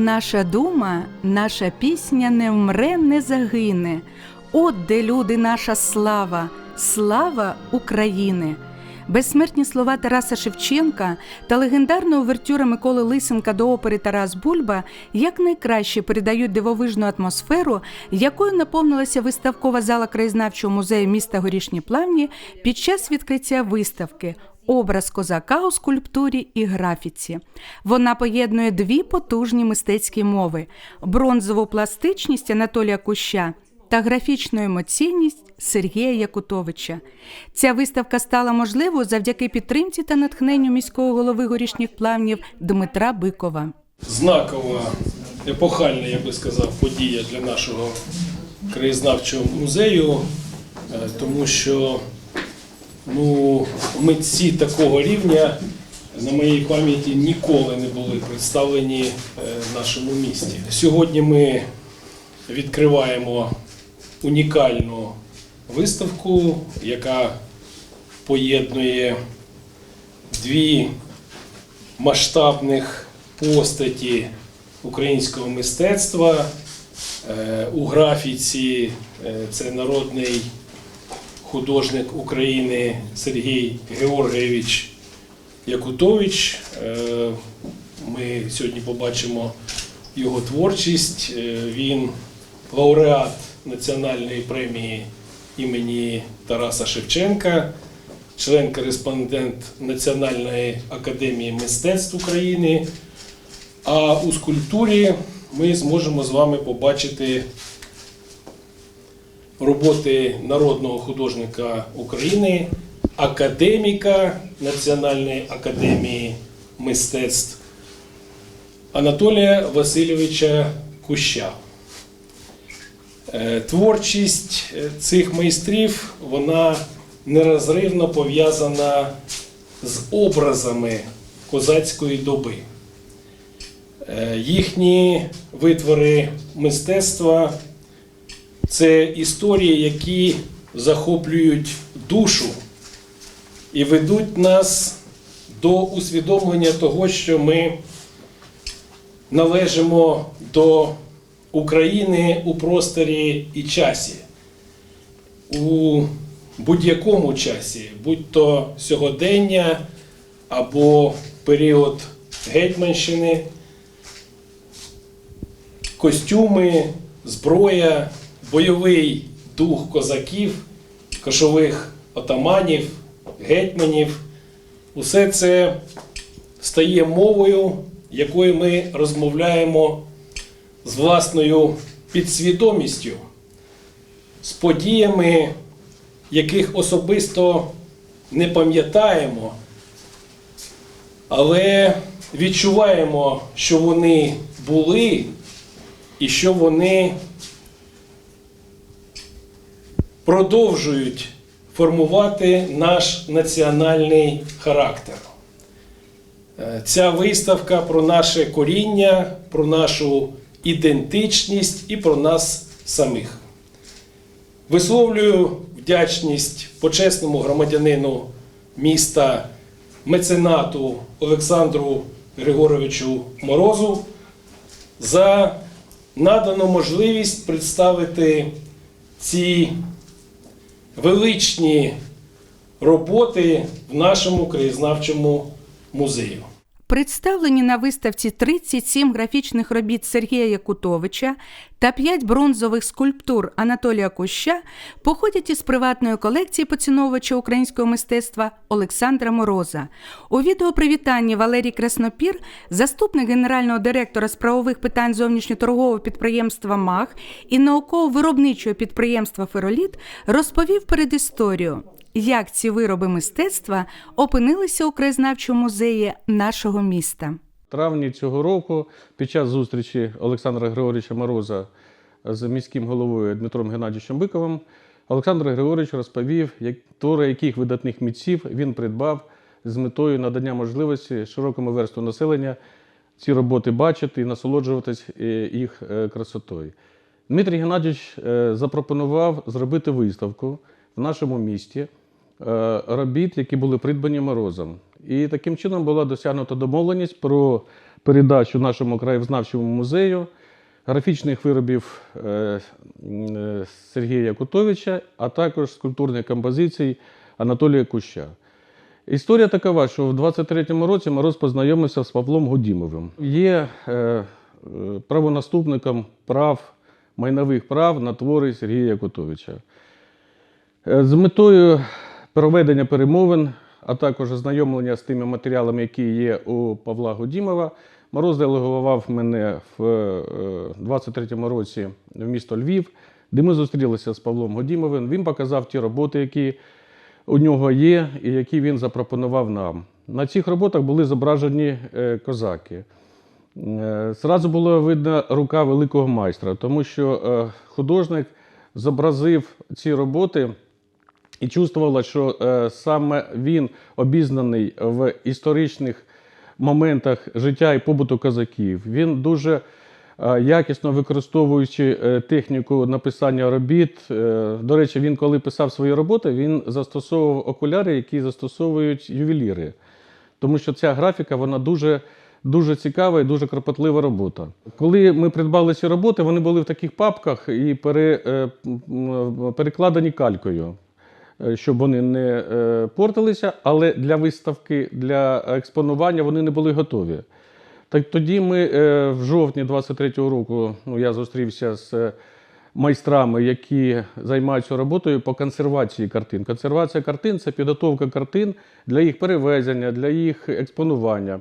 Наша дума, наша пісня не вмре, не загине. От де люди, наша слава, слава України. Безсмертні слова Тараса Шевченка та легендарна увертюра Миколи Лисенка до опери Тарас Бульба якнайкраще передають дивовижну атмосферу, якою наповнилася виставкова зала краєзнавчого музею міста Горішні Плавні під час відкриття виставки Образ козака у скульптурі і графіці. Вона поєднує дві потужні мистецькі мови: бронзову пластичність Анатолія Куща та графічну емоційність Сергія Якутовича. Ця виставка стала можливою завдяки підтримці та натхненню міського голови горішніх плавнів Дмитра Бикова. знакова, епохальна, я би сказав, подія для нашого краєзнавчого музею, е, тому що ну, митці такого рівня на моїй пам'яті ніколи не були представлені е, в нашому місті. Сьогодні ми відкриваємо унікальну виставку, яка поєднує дві масштабних постаті українського мистецтва. Е, У графіці е, це народний художник України Сергій Георгійович Якутович. Е, Ми сьогодні побачимо його творчість. Е, Він лауреат Національної премії імені Тараса Шевченка, член-кореспондент Національної академії мистецтв України. А у скульптурі ми зможемо з вами побачити роботи народного художника України, академіка Національної академії мистецтв Анатолія Васильовича Куща. Е, Творчість е, цих майстрів вона нерозривно пов'язана з образами козацької доби. Е, Їхні витвори мистецтва це історії, які захоплюють душу і ведуть нас до усвідомлення того, що ми належимо до України у просторі і часі. У будь-якому часі, будь то сьогодення або період Гетьманщини, костюми, зброя, бойовий дух козаків, кошових отаманів, гетьманів. Усе це стає мовою, якою ми розмовляємо з власною підсвідомістю, з подіями, яких особисто не пам'ятаємо, але відчуваємо, що вони були і що вони продовжують формувати наш національний характер. Е, Ця виставка про наше коріння, про нашу ідентичність і про нас самих. Висловлюю вдячність почесному громадянину міста меценату Олександру Григоровичу Морозу за надану можливість представити ці величні роботи в нашому краєзнавчому музею. Представлені на виставці 37 графічних робіт Сергія Якутовича та 5 бронзових скульптур Анатолія Куща походять із приватної колекції поціновувача українського мистецтва Олександра Мороза. У відеопривітанні Валерій Краснопір, заступник генерального директора з правових питань зовнішньоторгового підприємства МАГ і науково-виробничого підприємства Фероліт, розповів передісторію як ці вироби мистецтва опинилися у краєзнавчому музеї нашого міста. Травні цього року, під час зустрічі Олександра Григоровича Мороза з міським головою Дмитром Геннадійовичем Биковим, Олександр Григорович розповів, як твори яких видатних митців він придбав з метою надання можливості широкому верству населення ці роботи бачити і насолоджуватись е, їх е, красотою. Дмитрій Геннадійович е, запропонував зробити виставку в нашому місті робіт, які були придбані морозом. І таким чином була досягнута домовленість про передачу нашому краєзнавчому музею графічних виробів е, е, Сергія Якутовича, а також скульптурних композицій Анатолія Куща. Історія такова, що в 23-му році Мороз познайомився з Павлом Гудімовим. Є е, е, правонаступником прав, майнових прав на твори Сергія Якутовича. Е, З метою проведення перемовин, а також ознайомлення з тими матеріалами, які є у Павла Гудімова, Мороз делегував мене в е, 23-му році в місто Львів, де ми зустрілися з Павлом Гудімовим. Він показав ті роботи, які у нього є, і які він запропонував нам. На цих роботах були зображені е, козаки. Е, Зразу було видно рука великого майстра, тому що е, художник зобразив ці роботи і чувствувало, що е, саме він обізнаний в історичних моментах життя і побуту козаків. Він дуже е, якісно використовуючи е, техніку написання робіт. е, До речі, він, коли писав свої роботи, він застосовував окуляри, які застосовують ювеліри. Тому що ця графіка вона дуже, дуже цікава і дуже кропотлива робота. Коли ми придбали ці роботи, вони були в таких папках і пере, е, перекладені калькою, щоб вони не е, портилися, але для виставки, для експонування вони не були готові. Так тоді ми е, в жовтні 23-го року ну, я зустрівся з е, майстрами, які займаються роботою по консервації картин. Консервація картин це підготовка картин для їх перевезення, для їх експонування.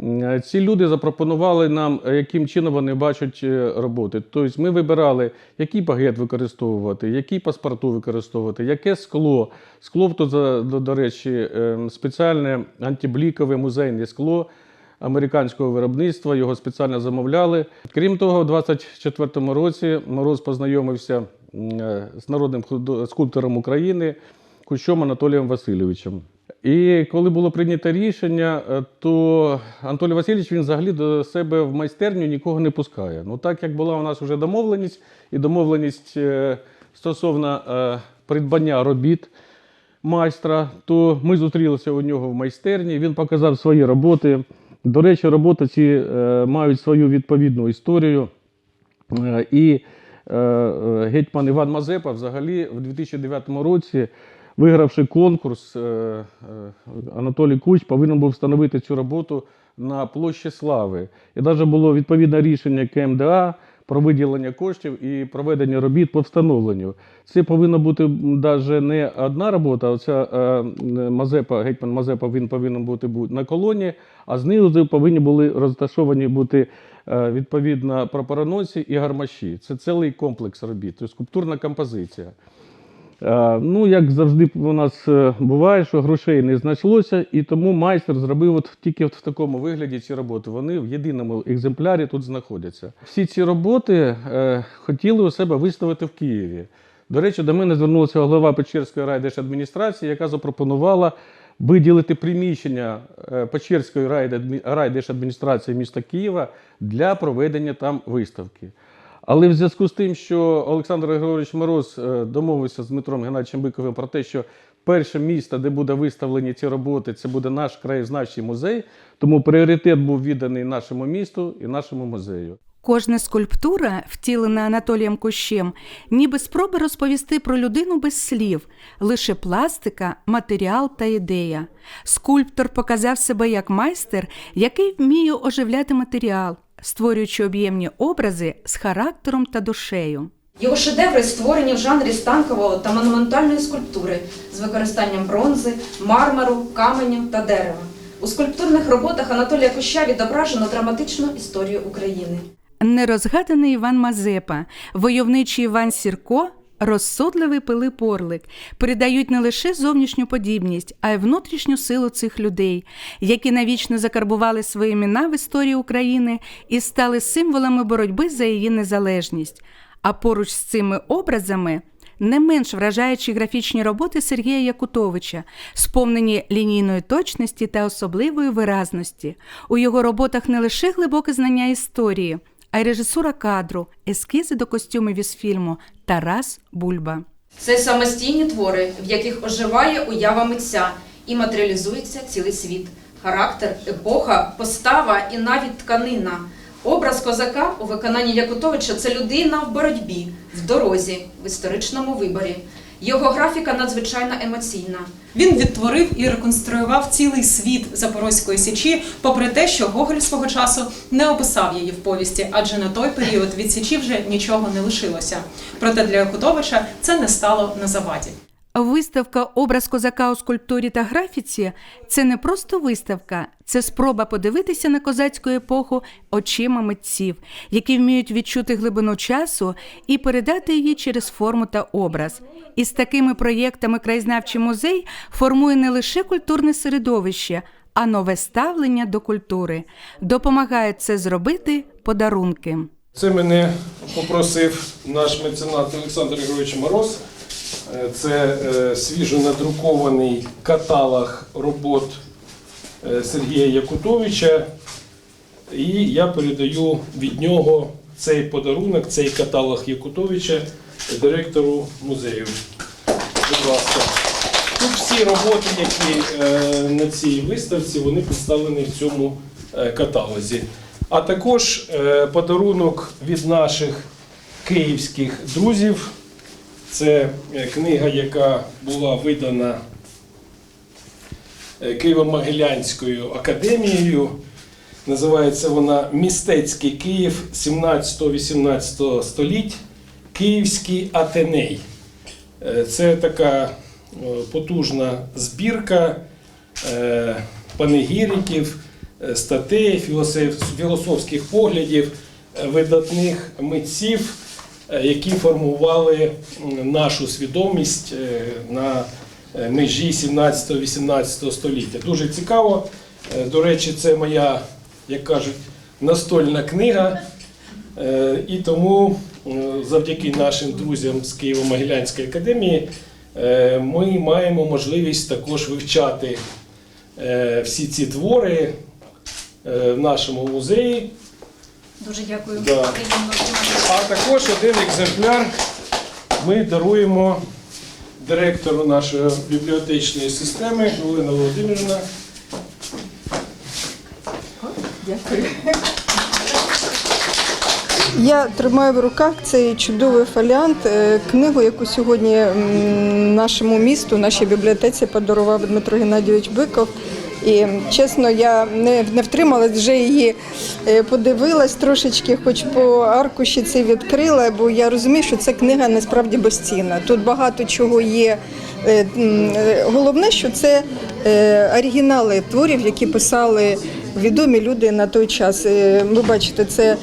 Е, Ці люди запропонували нам, е, яким чином вони бачать е, роботи. Тобто ми вибирали, який багет використовувати, які паспорту використовувати, яке скло. Скло, то, до, речі, е, спеціальне антиблікове музейне скло американського виробництва, його спеціально замовляли. Крім того, у 24-му році Мороз познайомився з народним скульптором України Кущом Анатолієм Васильовичем. І коли було прийнято рішення, е, то Анатолій Васильович він взагалі до себе в майстерню нікого не пускає. Ну так як була у нас вже домовленість, і домовленість е, стосовно е, придбання робіт майстра, то ми зустрілися у нього в майстерні. Він показав свої роботи. До речі, роботи ці мають свою відповідну історію. І гетьман Іван Мазепа взагалі в 2009 році, вигравши конкурс, е, е, Анатолій Куч повинен був встановити цю роботу на площі Слави. І навіть було відповідне рішення КМДА про виділення коштів і проведення робіт по встановленню. Це повинна бути навіть не одна робота, оця е, Мазепа, гетьман Мазепа він повинен бути на колоні, а знизу повинні були розташовані бути відповідно прапороносці і гармаші. Це цілий комплекс робіт, це скульптурна композиція. Е, Ну, як завжди у нас е, буває, що грошей не знайшлося, і тому майстер зробив от тільки от в такому вигляді ці роботи. Вони в єдиному екземплярі тут знаходяться. Всі ці роботи е, хотіли у себе виставити в Києві. До речі, до мене звернулася голова Печерської райдержадміністрації, яка запропонувала виділити приміщення Печерської райдержадміністрації міста Києва для проведення там виставки. Але в зв'язку з тим, що Олександр Григорович Мороз е, домовився з Дмитром Геннадійовичем Биковим про те, що перше місто, де буде виставлені ці роботи, це буде наш краєзнавчий музей, тому пріоритет був відданий нашому місту і нашому музею. Кожна скульптура, втілена Анатолієм Кущем, ніби спроба розповісти про людину без слів, лише пластика, матеріал та ідея. Скульптор показав себе як майстер, який вміє оживляти матеріал, створюючи об'ємні образи з характером та душею. Його шедеври створені в жанрі станкового та монументальної скульптури з використанням бронзи, мармару, каменю та дерева. У скульптурних роботах Анатолія Куща відображено драматичну історію України. Нерозгаданий Іван Мазепа, войовничий Іван Сірко, розсудливий Пилип Орлик передають не лише зовнішню подібність, а й внутрішню силу цих людей, які навічно закарбували свої імена в історії України і стали символами боротьби за її незалежність. А поруч з цими образами не менш вражаючі графічні роботи Сергія Якутовича, сповнені лінійної точності та особливої виразності. У його роботах не лише глибоке знання історії, а й режисура кадру, ескізи до костюмів із фільму Тарас Бульба. Це самостійні твори, в яких оживає уява митця і матеріалізується цілий світ. Характер, епоха, постава і навіть тканина. Образ козака у виконанні Якутовича це людина в боротьбі, в дорозі, в історичному виборі. Його графіка надзвичайно емоційна. Він відтворив і реконструював цілий світ Запорозької січі, попри те, що Гоголь свого часу не описав її в повісті, адже на той період від січі вже нічого не лишилося. Проте для Якутовича це не стало на заваді. Виставка Образ козака у скульптурі та графіці це не просто виставка, це спроба подивитися на козацьку епоху очима митців, які вміють відчути глибину часу і передати її через форму та образ. І з такими проєктами краєзнавчий музей формує не лише культурне середовище, а нове ставлення до культури. Допомагають це зробити подарунки. Це мене попросив наш меценат Олександр Григорович Мороз. Е, Це е, свіжо надрукований каталог робот е, Сергія Якутовича. І я передаю від нього цей подарунок, цей каталог Якутовича директору музею. Будь ласка. Тут всі роботи, які на цій виставці, вони представлені в цьому каталозі. А також подарунок від наших київських друзів. Це е, книга, яка була видана е, Києво-Могилянською академією. Називається вона Містецький Київ 17-18 століть. Київський Атеней. Е, Це така потужна збірка панегіриків, статей, філософських поглядів видатних митців, які формували нашу свідомість е, на е, межі 17-18 століття. Дуже цікаво. Е, До речі, це моя, як кажуть, настольна книга. Е, І тому е, завдяки нашим друзям з Києво-Могилянської академії е, ми маємо можливість також вивчати е, всі ці твори е, в нашому музеї. Дуже дякую. Да. А також один екземпляр ми даруємо директору нашої бібліотечної системи Олена Володимирівна. Я тримаю в руках цей чудовий фоліант, е, книгу, яку сьогодні нашому місту, нашій бібліотеці подарував Дмитро Геннадійович Биков. І чесно, я не, не втрималась, вже її е, подивилась трошечки, хоч по аркуші це відкрила, бо я розумію, що ця книга насправді безцінна. Тут багато чого є. Е, е, Головне, що це оригінали творів, які писали відомі люди на той час. Ви бачите, це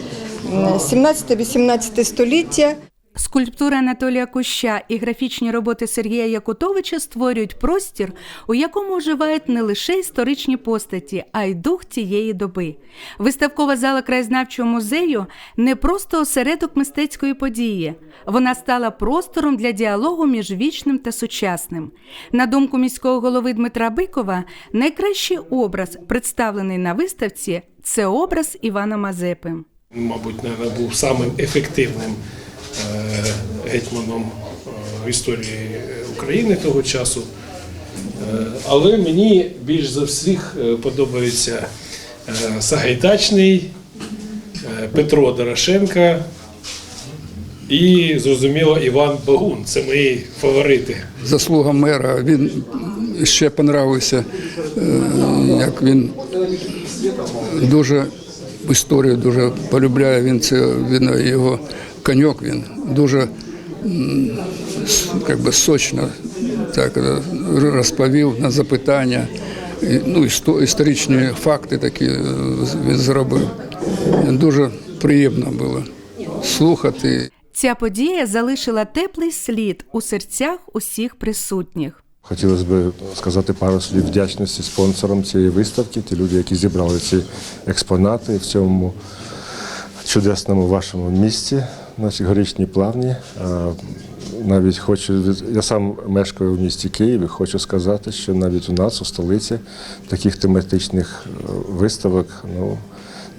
17-18 століття. Скульптура Анатолія Куща і графічні роботи Сергія Якутовича створюють простір, у якому оживають не лише історичні постаті, а й дух цієї доби. Виставкова зала краєзнавчого музею не просто осередок мистецької події. Вона стала простором для діалогу між вічним та сучасним. На думку міського голови Дмитра Бикова, найкращий образ, представлений на виставці, це образ Івана Мазепи. мабуть, наверное, був самим ефективним гетьманом е, історії України того часу. Е, Але мені більш за всіх е, подобається е, Сагайдачний, е, Петро Дорошенка і, зрозуміло, Іван Багун. Це мої фаворити. заслуга мера. Він ще понравився, е, як він дуже історію дуже полюбляє. Він це він його коньок. Він дуже як би сочно так е, розповів на запитання. Ну, історичні факти такі е, він зробив. Дуже приємно було слухати. Ця подія залишила теплий слід у серцях усіх присутніх. Хотілося б сказати пару слів вдячності спонсорам цієї виставки, ті люди, які зібрали ці експонати в цьому чудесному вашому місті, нашій горічній плавні. Навіть хочу я сам мешкаю в місті Києві. Хочу сказати, що навіть у нас у столиці таких тематичних е, виставок ну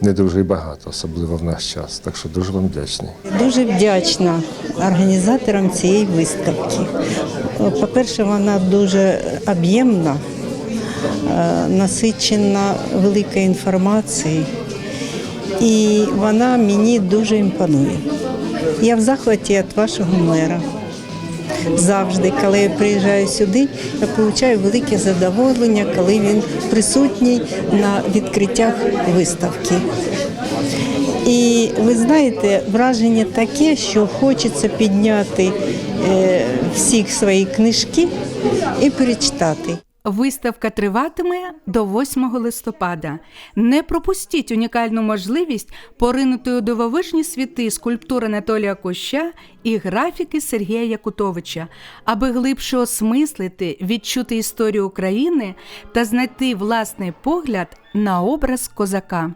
не дуже багато, особливо в наш час. Так що дуже вам вдячний. Дуже вдячна організаторам цієї виставки. По-перше, вона дуже об'ємна, е, насичена великою інформацією, і вона мені дуже імпонує. Я в захваті від вашого мера. Завжди, коли я приїжджаю сюди, я отримую велике задоволення, коли він присутній на відкриттях виставки. І ви знаєте, враження таке, що хочеться підняти е, всіх свої книжки і перечитати. Виставка триватиме до 8 листопада. Не пропустіть унікальну можливість поринути у дивовижні світи скульптури Анатолія Коща і графіки Сергія Якутовича, аби глибше осмислити, відчути історію України та знайти власний погляд на образ козака.